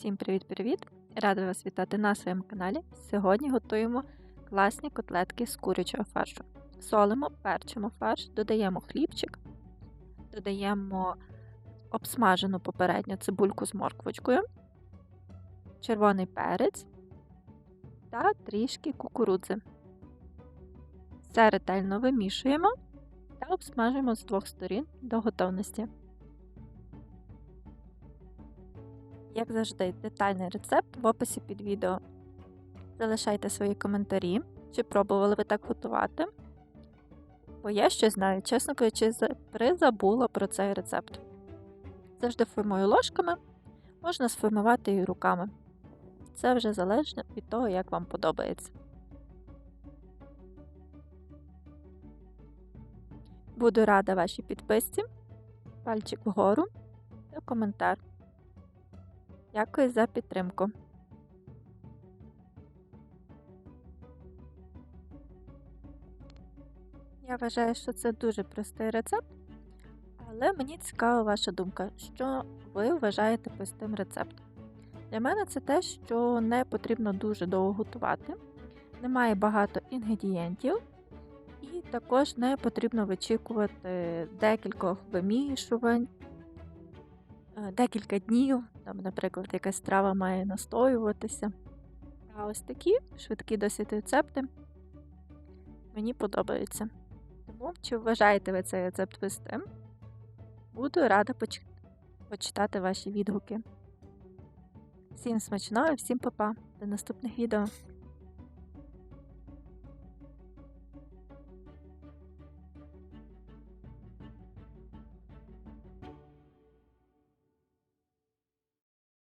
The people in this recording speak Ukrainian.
Всім привіт-привіт! Рада вас вітати на своєму каналі. Сьогодні готуємо класні котлетки з курячого фаршу. Солимо, перчимо фарш, додаємо хлібчик, додаємо обсмажену попередньо цибульку з морквочкою, червоний перець та трішки кукурудзи. Все ретельно вимішуємо та обсмажуємо з двох сторін до готовності. Як завжди, детальний рецепт в описі під відео. Залишайте свої коментарі, чи пробували ви так готувати. Бо я щось знаю, чесно кажучи, призабула про цей рецепт. Завжди формую ложками, можна сформувати і руками. Це вже залежно від того, як вам подобається. Буду рада вашій підписці, пальчик вгору та коментар. Дякую за підтримку. Я вважаю, що це дуже простий рецепт, але мені цікава ваша думка, що ви вважаєте простим рецептом. Для мене це те, що не потрібно дуже довго готувати, немає багато інгредієнтів, і також не потрібно вичікувати декількох вимішувань. Е, декілька днів, там, наприклад, якась страва має настоюватися. А ось такі швидкі досить рецепти мені подобаються. Тому, чи вважаєте ви цей рецепт простим, буду рада поч... почитати ваші відгуки. Всім смачного і всім па-па! До наступних відео!